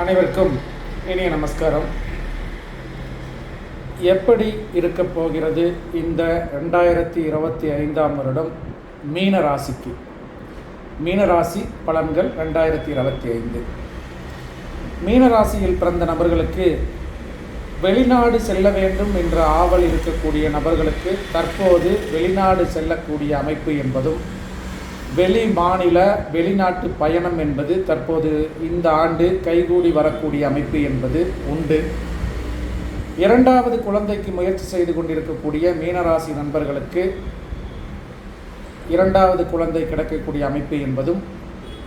அனைவருக்கும் இனிய நமஸ்காரம். எப்படி இருக்கப் போகிறது இந்த ரெண்டாயிரத்தி இருபத்தி ஐந்தாம் வருடம் மீன ராசிக்கு மீன ராசி பலன்கள் ரெண்டாயிரத்தி இருபத்தி ஐந்து. மீன ராசியில் பிறந்த நபர்களுக்கு வெளிநாடு செல்ல வேண்டும் என்ற ஆவல் இருக்கக்கூடிய நபர்களுக்கு தற்போது வெளிநாடு செல்லக்கூடிய அமைப்பு என்பதும் வெளி மாநில வெளிநாட்டு பயணம் என்பது தற்போது இந்த ஆண்டு கைகூடி வரக்கூடிய அமைப்பு என்பது உண்டு. இரண்டாவது குழந்தைக்கு முயற்சி செய்து கொண்டிருக்கக்கூடிய மீனராசி நண்பர்களுக்கு இரண்டாவது குழந்தை கிடைக்கக்கூடிய அமைப்பு என்பதும்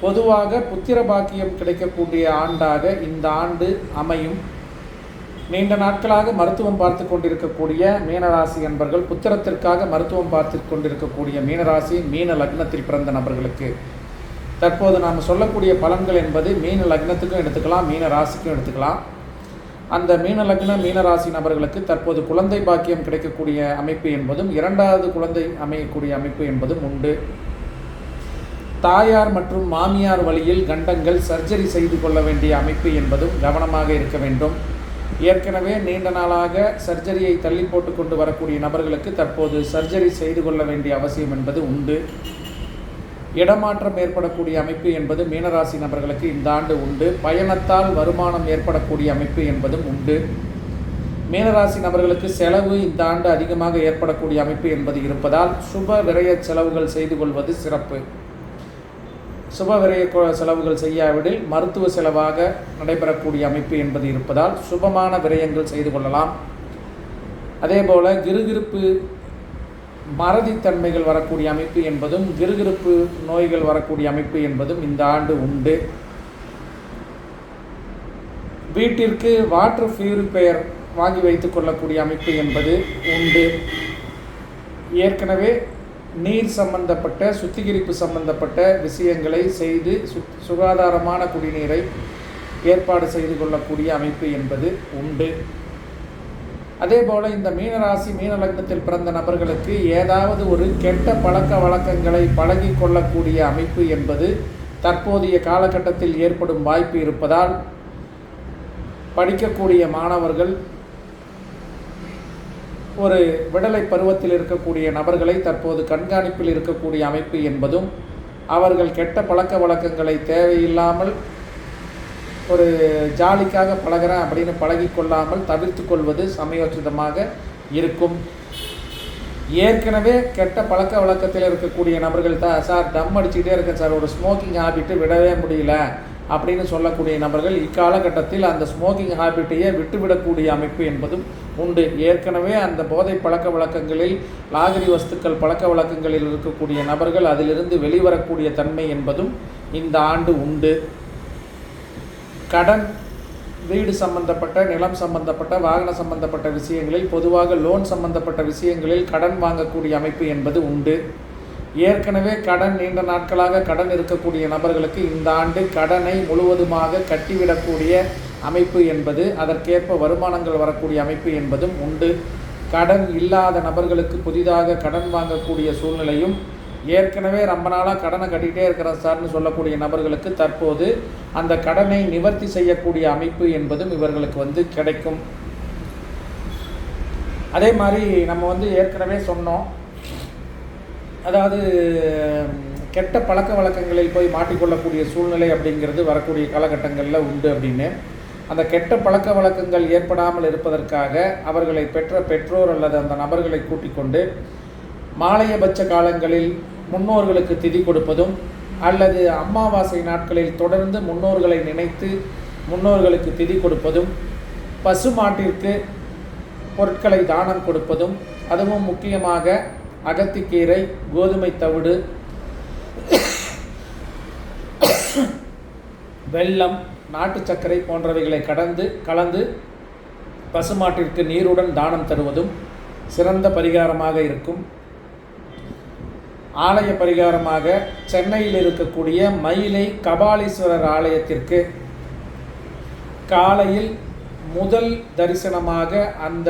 பொதுவாக புத்திர பாக்கியம் கிடைக்கக்கூடிய ஆண்டாக இந்த ஆண்டு அமையும். நீண்ட நாட்களாக மருத்துவம் பார்த்து கொண்டிருக்கக்கூடிய மீனராசி என்பர்கள் புத்திரத்திற்காக மருத்துவம் பார்த்து கொண்டிருக்கக்கூடிய மீனராசி மீன லக்னத்தில் பிறந்த நபர்களுக்கு. தற்போது நாம் சொல்லக்கூடிய பலன்கள் என்பது மீன லக்னத்துக்கும் எடுத்துக்கலாம் மீன ராசிக்கும் எடுத்துக்கலாம். அந்த மீன லக்ன மீனராசி நபர்களுக்கு தற்போது குழந்தை பாக்கியம் கிடைக்கக்கூடிய அமைப்பு என்பதும் இரண்டாவது குழந்தை அமையக்கூடிய அமைப்பு என்பதும் உண்டு. தாயார் மற்றும் மாமியார் வழியில் கண்டங்கள் சர்ஜரி செய்து கொள்ள வேண்டிய அமைப்பு என்பதும் கவனமாக இருக்க வேண்டும். ஏற்கனவே நீண்ட நாளாக சர்ஜரியை தள்ளி போட்டு கொண்டு வரக்கூடிய நபர்களுக்கு தற்போது சர்ஜரி செய்து கொள்ள வேண்டிய அவசியம் என்பது உண்டு. இடமாற்றம் ஏற்படக்கூடிய அமைப்பு என்பது மீனராசி நபர்களுக்கு இந்த ஆண்டு உண்டு. பயணத்தால் வருமானம் ஏற்படக்கூடிய அமைப்பு என்பதும் உண்டு. மீனராசி நபர்களுக்கு செலவு இந்த ஆண்டு அதிகமாக ஏற்படக்கூடிய அமைப்பு என்பது இருப்பதால் சுப விரய செலவுகள் செய்து கொள்வது சிறப்பு. சுப செலவுகள் செய்யாவிடில் மருத்துவ செலவாக நடைபெறக்கூடிய அமைப்பு என்பது இருப்பதால் சுபமான விரயங்கள் செய்து கொள்ளலாம். அதேபோல கிருகிருப்பு மறதித்தன்மைகள் வரக்கூடிய அமைப்பு என்பதும் கிருகிருப்பு நோய்கள் வரக்கூடிய அமைப்பு என்பதும் இந்த ஆண்டு உண்டு. வீட்டிற்கு வாட்டர் பியூரிஃபையர் வாங்கி வைத்துக் கொள்ளக்கூடிய அமைப்பு என்பது உண்டு. ஏற்கனவே நீர் சம்பந்தப்பட்ட சுத்திகரிப்பு சம்பந்தப்பட்ட விஷயங்களை செய்து சு சுகாதாரமான குடிநீரை ஏற்பாடு செய்து கொள்ளக்கூடிய அமைப்பு என்பது உண்டு. அதே போல் இந்த மீனராசி மீனலக்னத்தில் பிறந்த நபர்களுக்கு ஏதாவது ஒரு கெட்ட பழக்க வழக்கங்களை பழகி கொள்ளக்கூடிய அமைப்பு என்பது தற்போதைய காலகட்டத்தில் ஏற்படும் வாய்ப்பு இருப்பதால் படிக்கக்கூடிய மாணவர்கள் ஒரு விடலை பருவத்தில் இருக்கக்கூடிய நபர்களை தற்போது கண்காணிப்பில் இருக்கக்கூடிய அமைப்பு என்பதும் அவர்கள் கெட்ட பழக்க வழக்கங்களை தேவையில்லாமல் ஒரு ஜாலிக்காக பழகுறேன் அப்படின்னு பழகி கொள்ளாமல் தவிர்த்து கொள்வது சமயோச்சிதமாக இருக்கும். ஏற்கனவே கெட்ட பழக்க வழக்கத்தில் இருக்கக்கூடிய நபர்கள் தான் சார் தம் அடிச்சுக்கிட்டே இருக்கேன் சார் ஒரு ஸ்மோக்கிங் ஹாபிட்டு விடவே முடியல அப்படின்னு சொல்லக்கூடிய நபர்கள் இக்காலகட்டத்தில் அந்த ஸ்மோக்கிங் ஹாபிட்டையே விட்டுவிடக்கூடிய அமைப்பு என்பதும் உண்டு. ஏற்கனவே அந்த போதை பழக்க வழக்கங்களில் லாகரி வஸ்துக்கள் பழக்க வழக்கங்களில் இருக்கக்கூடிய நபர்கள் அதிலிருந்து வெளிவரக்கூடிய தன்மை என்பதும் இந்த ஆண்டு உண்டு. கடன் வீடு சம்பந்தப்பட்ட நிலம் சம்பந்தப்பட்ட வாகன சம்பந்தப்பட்ட விஷயங்களில் பொதுவாக லோன் சம்பந்தப்பட்ட விஷயங்களில் கடன் வாங்கக்கூடிய அமைப்பு என்பது உண்டு. ஏற்கனவே கடன் நீண்ட நாட்களாக கடன் இருக்கக்கூடிய நபர்களுக்கு இந்த ஆண்டு கடனை முழுவதுமாக கட்டிவிடக்கூடிய அமைப்பு என்பது அதற்கேற்ப வருமானங்கள் வரக்கூடிய அமைப்பு என்பதும் உண்டு. கடன் இல்லாத நபர்களுக்கு புதிதாக கடன் வாங்கக்கூடிய சூழ்நிலையும் ஏற்கனவே ரொம்ப நாளாக கடனை கட்டிகிட்டே இருக்கிறேன் சார்னு சொல்லக்கூடிய நபர்களுக்கு தற்போது அந்த கடனை நிவர்த்தி செய்யக்கூடிய அமைப்பு என்பதும் இவர்களுக்கு வந்து கிடைக்கும். அதே மாதிரி நம்ம வந்து ஏற்கனவே சொன்னோம். அதாவது கெட்ட பழக்க வழக்கங்களில் போய் மாட்டிக்கொள்ளக்கூடிய சூழ்நிலை அப்படிங்கிறது வரக்கூடிய காலகட்டங்களில் உண்டு அப்படின்னு. அந்த கெட்ட பழக்க வழக்கங்கள் ஏற்படாமல் இருப்பதற்காக அவர்களை பெற்ற பெற்றோர் அல்லது அந்த நபர்களை கூட்டிக் கொண்டு மாலையபட்ச காலங்களில் முன்னோர்களுக்கு திதி கொடுப்பதும் அல்லது அமாவாசை நாட்களில் தொடர்ந்து முன்னோர்களை நினைத்து முன்னோர்களுக்கு திதி கொடுப்பதும் பசுமாட்டிற்கு பொருட்களை தானம் கொடுப்பதும் அதுவும் முக்கியமாக அகத்திக்கீரை கோதுமை தவிடு வெல்லம் நாட்டு சர்க்கரை போன்றவைகளை கடந்து கலந்து பசுமாட்டிற்கு நீருடன் தானம் தருவதும் சிறந்த பரிகாரமாக இருக்கும். ஆலய பரிகாரமாக சென்னையில் இருக்கக்கூடிய மயிலை கபாலீஸ்வரர் ஆலயத்திற்கு காலையில் முதல் தரிசனமாக அந்த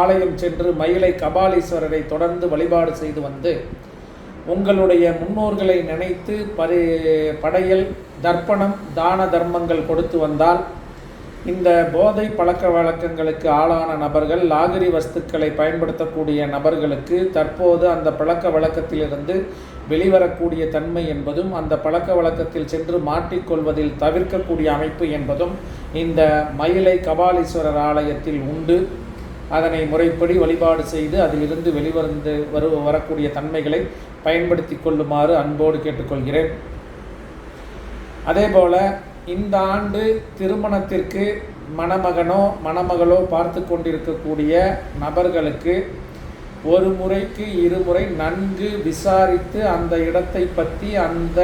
ஆலயம் சென்று மயிலை கபாலீஸ்வரரை தொடர்ந்து வழிபாடு செய்து வந்து உங்களுடைய முன்னோர்களை நினைத்து பரி படையல் தர்ப்பணம் தான தர்மங்கள் கொடுத்து வந்தால் இந்த போதை பழக்க வழக்கங்களுக்கு ஆளான நபர்கள் லாகரி வஸ்துக்களை பயன்படுத்தக்கூடிய நபர்களுக்கு தற்போது அந்த பழக்க வழக்கத்திலிருந்து வெளிவரக்கூடிய தன்மை என்பதும் அந்த பழக்க வழக்கத்தில் சென்று மாட்டிக்கொள்வதில் தவிர்க்கக்கூடிய அமைப்பு என்பதும் இந்த மயிலை கபாலீஸ்வரர் ஆலயத்தில் உண்டு. அதனை முறைப்படி வழிபாடு செய்து அதிலிருந்து வெளிவந்து வரு வரக்கூடிய தன்மைகளை பயன்படுத்தி கொள்ளுமாறு அன்போடு கேட்டுக்கொள்கிறேன். அதேபோல் இந்த ஆண்டு திருமணத்திற்கு மணமகனோ மணமகளோ பார்த்து கொண்டிருக்கக்கூடிய நபர்களுக்கு ஒரு முறைக்கு இருமுறை நன்கு விசாரித்து அந்த இடத்தை பற்றி அந்த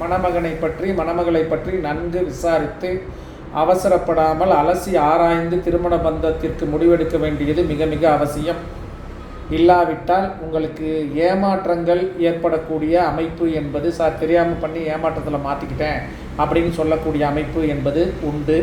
மணமகனை பற்றி மணமகளை பற்றி நன்கு விசாரித்து அவசரப்படாமல் அலசி ஆராய்ந்து திருமண பந்தத்திற்கு முடிவெடுக்க வேண்டியது மிக மிக அவசியம். இல்லாவிட்டால் உங்களுக்கு ஏமாற்றங்கள் ஏற்படக்கூடிய அமைப்பு என்பது சார் தெரியாமல் பண்ணி ஏமாற்றத்தில் மாற்றிக்கிட்டேன் அப்படின்னு சொல்லக்கூடிய அமைப்பு என்பது உண்டு.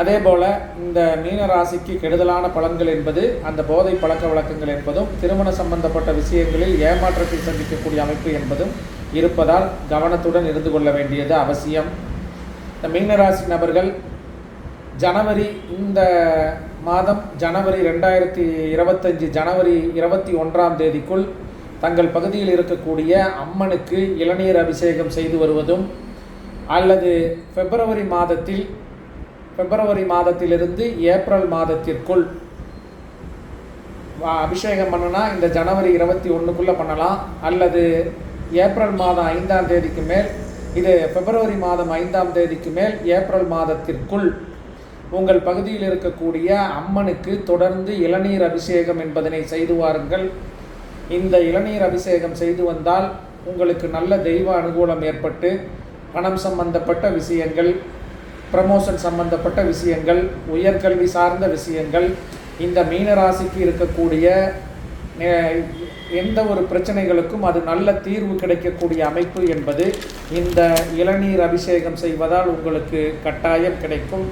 அதே போல் இந்த மீன ராசிக்கு கெடுதலான பலன்கள் என்பது அந்த போதை பழக்க வழக்கங்கள் என்பதும் திருமண சம்பந்தப்பட்ட விஷயங்களில் ஏமாற்றத்தை சந்திக்கக்கூடிய அமைப்பு என்பதும் இருப்பதால் கவனத்துடன் இருந்து கொள்ள வேண்டியது அவசியம். இந்த மீனராசி நபர்கள் ஜனவரி இந்த மாதம் ஜனவரி ரெண்டாயிரத்தி இருபத்தஞ்சி ஜனவரி இருபத்தி ஒன்றாம் தேதிக்குள் தங்கள் பகுதியில் இருக்கக்கூடிய அம்மனுக்கு இளநீர் அபிஷேகம் செய்து வருவதும் அல்லது பிப்ரவரி மாதத்தில் பிப்ரவரி மாதத்திலிருந்து ஏப்ரல் மாதத்திற்குள் அபிஷேகம் பண்ணனா இந்த ஜனவரி இருபத்தி ஒன்றுக்குள்ளே பண்ணலாம். அல்லது ஏப்ரல் மாதம் ஐந்தாம் தேதிக்கு மேல் இது பிப்ரவரி மாதம் ஐந்தாம் தேதிக்கு மேல் ஏப்ரல் மாதத்திற்குள். உங்கள் பகுதியில் இருக்கக்கூடிய அம்மனுக்கு தொடர்ந்து இளநீர் அபிஷேகம் என்பதனை செய்து வாருங்கள். இந்த இளநீர் அபிஷேகம் செய்து வந்தால் உங்களுக்கு நல்ல தெய்வ அனுகூலம் ஏற்பட்டு பணம் சம்பந்தப்பட்ட விஷயங்கள் ப்ரமோஷன் சம்பந்தப்பட்ட விஷயங்கள் உயர்கல்வி சார்ந்த விஷயங்கள் இந்த மீனராசிக்கு இருக்கக்கூடிய எந்த ஒரு பிரச்சனைகளுக்கும் அது நல்ல தீர்வு கிடைக்கக்கூடிய அமைப்பு என்பது இந்த இளநீர் அபிஷேகம் செய்வதால் உங்களுக்கு கட்டாயம் கிடைக்கும்.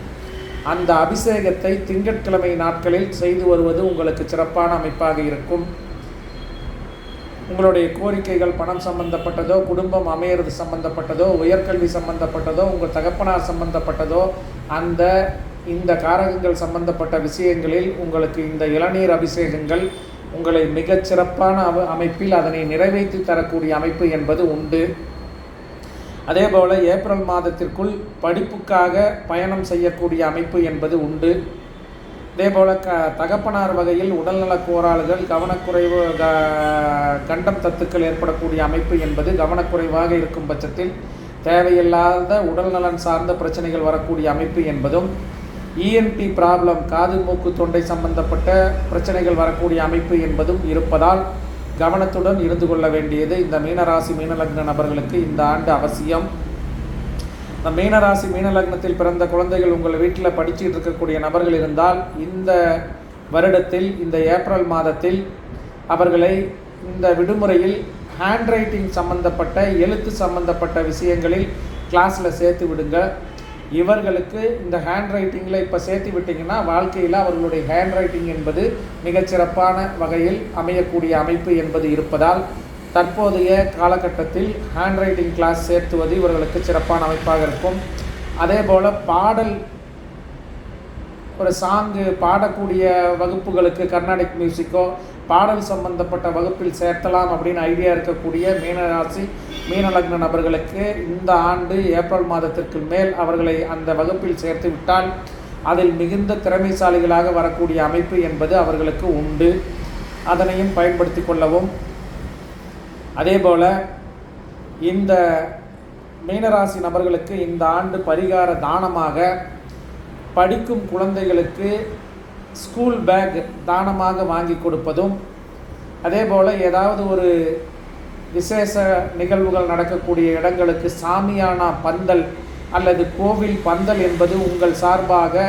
அந்த அபிஷேகத்தை திங்கட்கிழமை நாட்களில் செய்து வருவது உங்களுக்கு சிறப்பான அமைப்பாக இருக்கும். உங்களுடைய கோரிக்கைகள் பணம் சம்பந்தப்பட்டதோ குடும்பம் அமையிறது சம்பந்தப்பட்டதோ உயர்கல்வி சம்பந்தப்பட்டதோ உங்கள் தகப்பனார் சம்பந்தப்பட்டதோ அந்த இந்த காரகங்கள் சம்பந்தப்பட்ட விஷயங்களில் உங்களுக்கு இந்த இளநீர் அபிஷேகங்கள் உங்களை மிகச்சிறப்பான அமைப்பில் அதனை நிறைவேற்றி தரக்கூடிய அமைப்பு என்பது உண்டு. அதே போல் ஏப்ரல் மாதத்திற்குள் படிப்புக்காக பயணம் செய்யக்கூடிய அமைப்பு என்பது உண்டு. அதே போல் க தகப்பனார் வகையில் உடல்நலக் கோராளுகள் கவனக்குறைவு க கண்டம் தத்துக்கள் ஏற்படக்கூடிய அமைப்பு என்பது கவனக்குறைவாக இருக்கும் பட்சத்தில் தேவையில்லாத உடல்நலன் சார்ந்த பிரச்சனைகள் வரக்கூடிய அமைப்பு என்பதும் இஎன்டி ப்ராப்ளம் காது மூக்கு தொண்டை சம்பந்தப்பட்ட பிரச்சனைகள் வரக்கூடிய அமைப்பு என்பதும் இருப்பதால் கவனத்துடன் இருந்து கொள்ள வேண்டியது இந்த மீனராசி மீனலக்ன நபர்களுக்கு இந்த ஆண்டு அவசியம். இந்த மீனராசி மீனலக்னத்தில் பிறந்த குழந்தைகள் உங்கள் வீட்டில் படிச்சுட்டு இருக்கக்கூடிய நபர்கள் இருந்தால் இந்த வருடத்தில் இந்த ஏப்ரல் மாதத்தில் அவர்களை இந்த விடுமுறையில் ஹேண்ட் ரைட்டிங் சம்பந்தப்பட்ட எழுத்து சம்பந்தப்பட்ட விஷயங்களில் கிளாஸில் சேர்த்து விடுங்கள். இவர்களுக்கு இந்த ஹேண்ட் ரைட்டிங்கில் இப்போ சேர்த்து விட்டிங்கன்னா வாழ்க்கையில் அவர்களுடைய ஹேண்ட் ரைட்டிங் என்பது மிகச்சிறப்பான வகையில் அமையக்கூடிய அமைப்பு என்பது இருப்பதால் தற்போதைய காலகட்டத்தில் ஹேண்ட் ரைட்டிங் கிளாஸ் சேர்த்துவது இவர்களுக்கு சிறப்பான அமைப்பாக இருக்கும். அதே போல் பாடல் ஒரு சாங்கு பாடக்கூடிய வகுப்புகளுக்கு கர்நாடிக் மியூசிக்கோ பாடல் சம்பந்தப்பட்ட வகுப்பில் சேர்த்தலாம் அப்படின்னு ஐடியா இருக்கக்கூடிய மீனராசி மீனலக்ன நபர்களுக்கு இந்த ஆண்டு ஏப்ரல் மாதத்திற்கு மேல் அவர்களை அந்த வகுப்பில் சேர்த்து விட்டால் அதில் மிகுந்த திறமைசாலிகளாக வரக்கூடிய அமைப்பு என்பது அவர்களுக்கு உண்டு. அதனையும் பயன்படுத்தி கொள்ளவும். அதேபோல் இந்த மீனராசி நபர்களுக்கு இந்த ஆண்டு பரிகார தானமாக படிக்கும் குழந்தைகளுக்கு ஸ்கூல் பேக் தானமாக வாங்கி கொடுப்பதும் அதே போல் ஏதாவது ஒரு விசேஷ நிகழ்வுகள் நடக்கக்கூடிய இடங்களுக்கு சாமியானா பந்தல் அல்லது கோவில் பந்தல் என்பது உங்கள் சார்பாக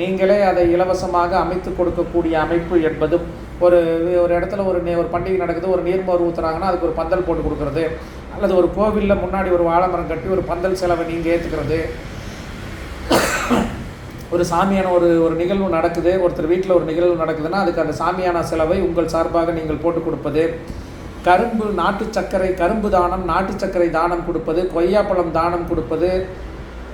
நீங்களே அதை இலவசமாக அமைத்து கொடுக்கக்கூடிய அமைப்பு என்பதும் ஒரு ஒரு இடத்துல ஒரு ஒரு பண்டிகை நடக்குது ஒரு நீர்மோர் ஊற்றுறாங்கன்னா அதுக்கு ஒரு பந்தல் போட்டு கொடுக்குறது. அல்லது ஒரு கோவிலில் முன்னாடி ஒரு வாழைமரம் கட்டி ஒரு பந்தல் செலவை நீங்கள் ஏற்றுக்கிறது ஒரு சாமியான ஒரு ஒரு நிகழ்வு நடக்குது ஒருத்தர் வீட்டில் ஒரு நிகழ்வு நடக்குதுன்னா அதுக்கு அந்த சாமியான செலவை உங்கள் சார்பாக நீங்கள் போட்டு கொடுப்பது. கரும்பு நாட்டு சர்க்கரை கரும்பு தானம் நாட்டு சர்க்கரை தானம் கொடுப்பது கொய்யாப்பழம் தானம் கொடுப்பது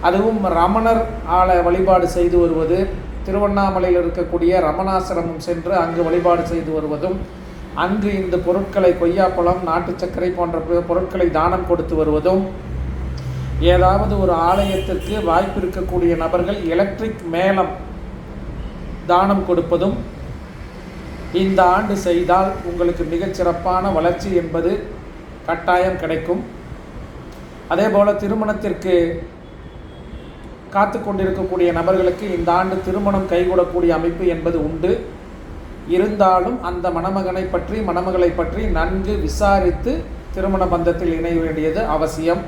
அதுவும் ரமணர் ஆல வழிபாடு செய்து வருவது திருவண்ணாமலையில் இருக்கக்கூடிய ரமணாசிரமம் சென்று அங்கு வழிபாடு செய்து வருவதும் அங்கு இந்த பொருட்களை கொய்யாப்பழம் நாட்டு சர்க்கரை போன்ற பொருட்களை தானம் கொடுத்து வருவதும் ஏதாவது ஒரு ஆலயத்திற்கு வாய்ப்பு இருக்கக்கூடிய நபர்கள் எலக்ட்ரிக் மேளம் தானம் கொடுப்பதும் இந்த ஆண்டு செய்தால் உங்களுக்கு மிகச்சிறப்பான வளர்ச்சி என்பது கட்டாயம் கிடைக்கும். அதே போல் திருமணத்திற்கு காத்து கொண்டிருக்கக்கூடிய நபர்களுக்கு இந்த ஆண்டு திருமணம் கைகூடக்கூடிய அமைப்பு என்பது உண்டு. இருந்தாலும் அந்த மணமகனை பற்றி மணமகளை பற்றி நன்கு விசாரித்து திருமண பந்தத்தில் இணைய வேண்டியது அவசியம்.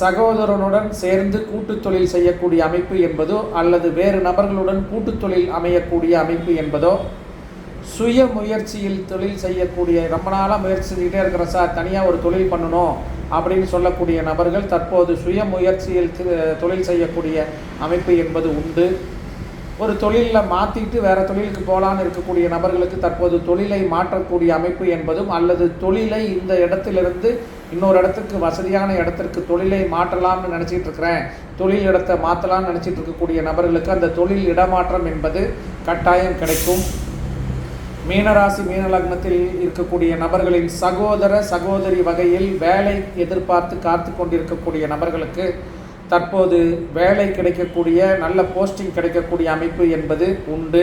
சகோதரனுடன் சேர்ந்து கூட்டுத் தொழில் செய்யக்கூடிய அமைப்பு என்பதோ அல்லது வேறு நபர்களுடன் கூட்டுத் தொழில் அமையக்கூடிய அமைப்பு என்பதோ சுய முயற்சியில் தொழில் செய்யக்கூடிய ரொம்ப நாளாக முயற்சி செஞ்சுக்கிட்டே இருக்கிற சார் தனியாக ஒரு தொழில் பண்ணணும் அப்படின்னு சொல்லக்கூடிய நபர்கள் தற்போது சுய முயற்சியில் தொழில் செய்யக்கூடிய அமைப்பு என்பது உண்டு. ஒரு தொழிலில் மாற்றிட்டு வேறு தொழிலுக்கு போகலான்னு இருக்கக்கூடிய நபர்களுக்கு தற்போது தொழிலை மாற்றக்கூடிய அமைப்பு என்பதும் அல்லது தொழிலை இந்த இடத்திலிருந்து இன்னொரு இடத்துக்கு வசதியான இடத்திற்கு தொழிலை மாற்றலாம்னு நினச்சிட்டு இருக்கிறேன். தொழில் இடத்தை மாற்றலாம்னு நினச்சிட்டு இருக்கக்கூடிய நபர்களுக்கு அந்த தொழில் இடமாற்றம் என்பது கட்டாயம் கிடைக்கும். மீனராசி மீனலக்னத்தில் இருக்கக்கூடிய நபர்களின் சகோதர சகோதரி வகையில் வேலை எதிர்பார்த்து காத்து கொண்டிருக்கக்கூடிய நபர்களுக்கு தற்போது வேலை கிடைக்கக்கூடிய நல்ல போஸ்டிங் கிடைக்கக்கூடிய அமைப்பு என்பது உண்டு.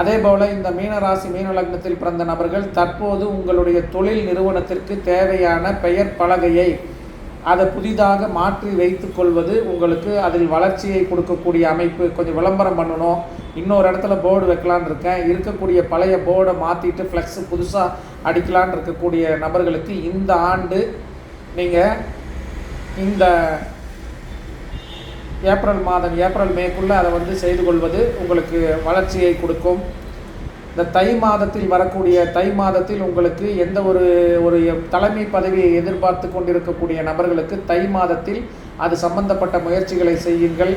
அதே போல் இந்த மீனராசி மீனலக்னத்தில் பிறந்த நபர்கள் தற்போது உங்களுடைய தொழில் நிறுவனத்திற்கு தேவையான பெயர் பலகையை அதை புதிதாக மாற்றி வைத்து கொள்வது உங்களுக்கு அதில் வளர்ச்சியை கொடுக்கக்கூடிய அமைப்பு. கொஞ்சம் விளம்பரம் பண்ணணும். இன்னொரு இடத்துல போர்டு வைக்கலான் இருக்கேன். இருக்கக்கூடிய பழைய போர்டை மாற்றிட்டு ஃப்ளெக்ஸு புதுசாக அடிக்கலான் இருக்கக்கூடிய நபர்களுக்கு இந்த ஆண்டு நீங்கள் இந்த ஏப்ரல் மாதம் ஏப்ரல் மேக்குள்ளே அதை வந்து செய்து கொள்வது உங்களுக்கு வளர்ச்சியை கொடுக்கும். இந்த தை மாதத்தில் வரக்கூடிய தை மாதத்தில் உங்களுக்கு எந்த ஒரு ஒரு தலைமை பதவியை எதிர்பார்த்து கொண்டிருக்கக்கூடிய நபர்களுக்கு தை மாதத்தில் அது சம்பந்தப்பட்ட முயற்சிகளை செய்யுங்கள்.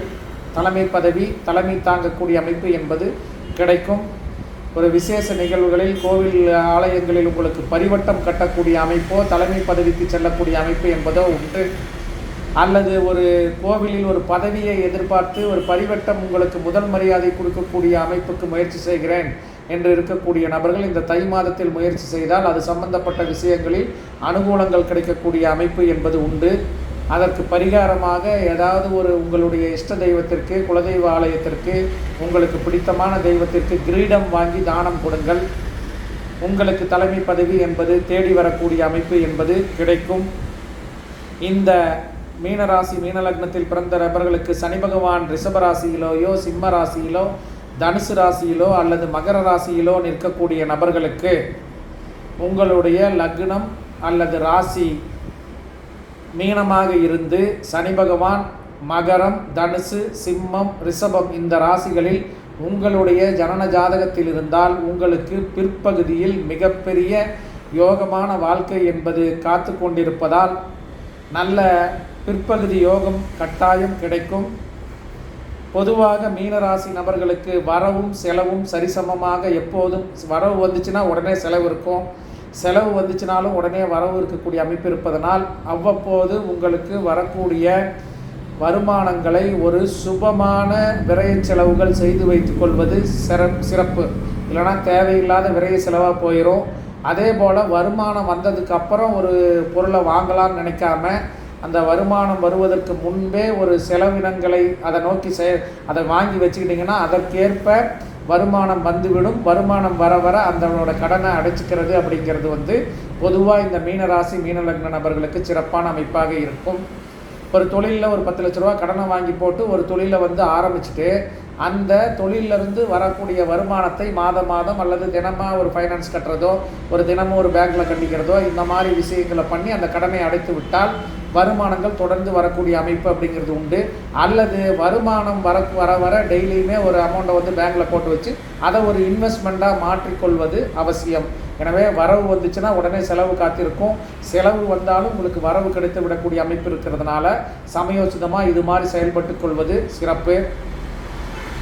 தலைமை பதவி தலைமை தாங்கக்கூடிய அமைப்பு என்பது கிடைக்கும். ஒரு விசேஷ நிகழ்வுகளில் கோவில் ஆலயங்களில் உங்களுக்கு பரிவட்டம் கட்டக்கூடிய அமைப்போ தலைமை பதவிக்கு செல்லக்கூடிய அமைப்பு என்பதோ உண்டு. அல்லது ஒரு கோவிலில் ஒரு பதவியை எதிர்பார்த்து ஒரு பரிவட்டம் உங்களுக்கு முதல் மரியாதை கொடுக்கக்கூடிய அமைப்புக்கு முயற்சி செய்கிறேன் என்று இருக்கக்கூடிய நபர்கள் இந்த தை மாதத்தில் முயற்சி செய்தால் அது சம்பந்தப்பட்ட விஷயங்களில் அனுகூலங்கள் கிடைக்கக்கூடிய அமைப்பு என்பது உண்டு. அதற்கு பரிகாரமாக ஏதாவது ஒரு உங்களுடைய இஷ்ட தெய்வத்திற்கு குலதெய்வ ஆலயத்திற்கு உங்களுக்கு பிடித்தமான தெய்வத்திற்கு கிரீடம் வாங்கி தானம் கொடுங்கள். உங்களுக்கு தலைமை பதவி என்பது தேடி வரக்கூடிய அமைப்பு என்பது கிடைக்கும். இந்த மீனராசி மீனலக்னத்தில் பிறந்த நபர்களுக்கு சனி பகவான் ரிஷபராசியிலோயோ சிம்ம ராசியிலோ தனுசு ராசியிலோ அல்லது மகர ராசியிலோ நிற்கக்கூடிய நபர்களுக்கு உங்களுடைய லக்னம் அல்லது ராசி மீனமாக இருந்து சனி பகவான் மகரம் தனுசு சிம்மம் ரிஷபம் இந்த ராசிகளில் உங்களுடைய ஜனன ஜாதகத்தில் இருந்தால் உங்களுக்கு பிற்பகுதியில் மிகப்பெரிய யோகமான வாழ்க்கை என்பது காத்து கொண்டிருப்பதால் நல்ல பிற்பகுதி யோகம் கட்டாயம் கிடைக்கும். பொதுவாக மீனராசி நபர்களுக்கு வரவும் செலவும் சரிசமமாக எப்போதும் வரவு வந்துச்சுன்னா உடனே செலவு இருக்கும். செலவு வந்துச்சுனாலும் உடனே வரவு இருக்கக்கூடிய அமைப்பு இருப்பதனால் அவ்வப்போது உங்களுக்கு வரக்கூடிய வருமானங்களை ஒரு சுபமான விரைய செலவுகள் செய்து வைத்து கொள்வது சிறப்பு. இல்லைனா தேவையில்லாத விரைய செலவாக போயிடும் அதே போல் வருமானம் வந்ததுக்கு அப்புறம் ஒரு பொருளை வாங்கலாம்னு நினைக்காம அந்த வருமானம் வருவதற்கு முன்பே ஒரு செலவினங்களை அதை நோக்கி செய அதை வாங்கி வச்சுக்கிட்டிங்கன்னா அதற்கேற்ப வருமானம் வந்துவிடும். வருமானம் வர வர அந்தனோட கடனை அடைச்சிக்கிறது அப்படிங்கிறது வந்து பொதுவாக இந்த மீனராசி மீனலக்ன நபர்களுக்கு சிறப்பான அமைப்பாக இருக்கும். ஒரு தொழிலில் ஒரு பத்து லட்ச ரூபா கடனை வாங்கி போட்டு ஒரு தொழிலை வந்து ஆரம்பிச்சுட்டு அந்த தொழிலிருந்து வரக்கூடிய வருமானத்தை மாதம் மாதம் அல்லது தினமாக ஒரு ஃபைனான்ஸ் கட்டுறதோ ஒரு தினமும் ஒரு பேங்க்கில் கண்டிக்கிறதோ இந்த மாதிரி விஷயங்களை பண்ணி அந்த கடனை அடைத்து விட்டால் வருமானங்கள் தொடர்ந்து வரக்கூடிய அமைப்பு அப்படிங்கிறது உண்டு. அல்லது வருமானம் வர வர வர டெய்லியுமே ஒரு அமௌண்ட்டை வந்து பேங்க்கில் போட்டு வச்சு அதை ஒரு இன்வெஸ்ட்மெண்ட்டாக மாற்றிக்கொள்வது அவசியம். எனவே வரவு வந்துச்சுன்னா உடனே செலவு காத்திருக்கும். செலவு வந்தாலும் உங்களுக்கு வரவு கிடைத்து விடக்கூடிய அமைப்பு இருக்கிறதுனால சமயோசிதமாக இது மாதிரி செயல்பட்டு கொள்வது சிறப்பு.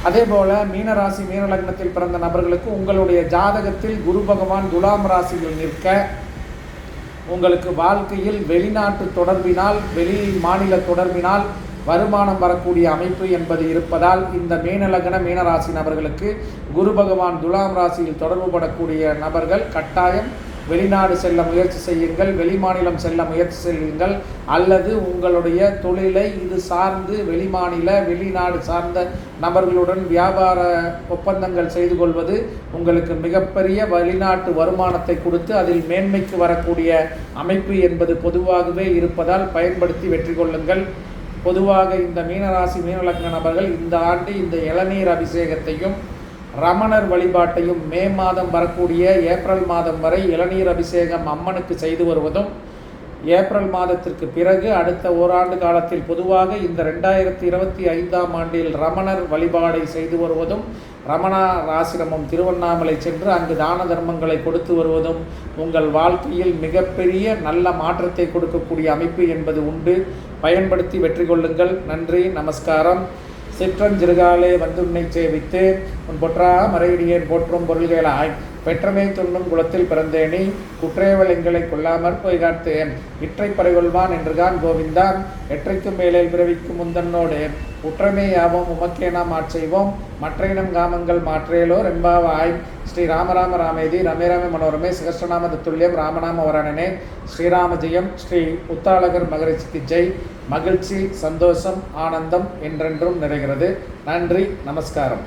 அதே போல் மீனராசி மீனலக்னத்தில் பிறந்த நபர்களுக்கு உங்களுடைய ஜாதகத்தில் குரு பகவான் துலாம் ராசியில் நிற்க உங்களுக்கு வாழ்க்கையில் வெளிநாட்டு தொடர்பினால் வெளி மாநில தொடர்பினால் வருமானம் வரக்கூடிய அமைப்பு என்பது இருப்பதால் இந்த மீனலகன மீனராசி நபர்களுக்கு குரு பகவான் துலாம் ராசியில் தொடர்புபடக்கூடிய நபர்கள் கட்டாயம் வெளிநாடு செல்ல முயற்சி செய்யுங்கள் வெளிமாநிலம் செல்ல முயற்சி செய்யுங்கள் அல்லது உங்களுடைய தொழிலை இது சார்ந்து வெளிமாநில வெளிநாடு சார்ந்த நபர்களுடன் வியாபார ஒப்பந்தங்கள் செய்து கொள்வது உங்களுக்கு மிகப்பெரிய வெளிநாட்டு வருமானத்தை கொடுத்து அதில் மேன்மைக்கு வரக்கூடிய அமைப்பு என்பது பொதுவாகவே இருப்பதால் பயன்படுத்தி வெற்றி கொள்ளுங்கள். பொதுவாக இந்த மீனராசி மீனலக்ன நபர்கள் இந்த ஆண்டு இந்த இளநீர் அபிஷேகத்தையும் ரமணர் வழிபாட்டையும் மே மாதம் வரக்கூடிய ஏப்ரல் மாதம் வரை இளநீர் அபிஷேகம் அம்மனுக்கு செய்து வருவதும் ஏப்ரல் மாதத்திற்கு பிறகு அடுத்த ஓராண்டு காலத்தில் பொதுவாக இந்த ரெண்டாயிரத்தி இருபத்தி ஐந்தாம் ஆண்டில் ரமணர் வழிபாடை செய்து வருவதும் ரமணா ஆசிரமம் திருவண்ணாமலை சென்று அங்கு தான தர்மங்களை கொடுத்து வருவதும் உங்கள் வாழ்க்கையில் மிகப்பெரிய நல்ல மாற்றத்தை கொடுக்கக்கூடிய அமைப்பு என்பது உண்டு. பயன்படுத்தி வெற்றி கொள்ளுங்கள். நன்றி நமஸ்காரம். சிற்றஞ்சிறுகாலே வந்துன்னை சேவித்து உன் பொற்றா மறையடியேன் போற்றும் பொருள்களாய். பெற்றனை துண்ணும் குலத்தில் பிறந்தேனி குற்றேவல் எங்களை கொள்ளாமற் போய் காத்தேன் இற்றை பறைகொள்வான் என்றுதான் கோவிந்தான் எற்றைக்கும் மேலே பிறவிக்கும் முந்தன்னோடு. குற்றமே யாவோம் உமக்கே நாம் ஆட்செய்வோம் மற்ற இனம் காமங்கள் மாற்றேலோ ரெம்பாவாய் ஸ்ரீ ராமராம ராமேதி ரமேராம மனோரமே சிகஸ்ரநாம தத்துல்யம் ராமநாம வரணனே. ஸ்ரீராம ஜெயம் ஸ்ரீ உத்தாளகர் மகரிஷிக்கு ஜெய். மகிழ்ச்சி சந்தோஷம் ஆனந்தம் என்றென்றும் நிறைகிறது. நன்றி நமஸ்காரம்.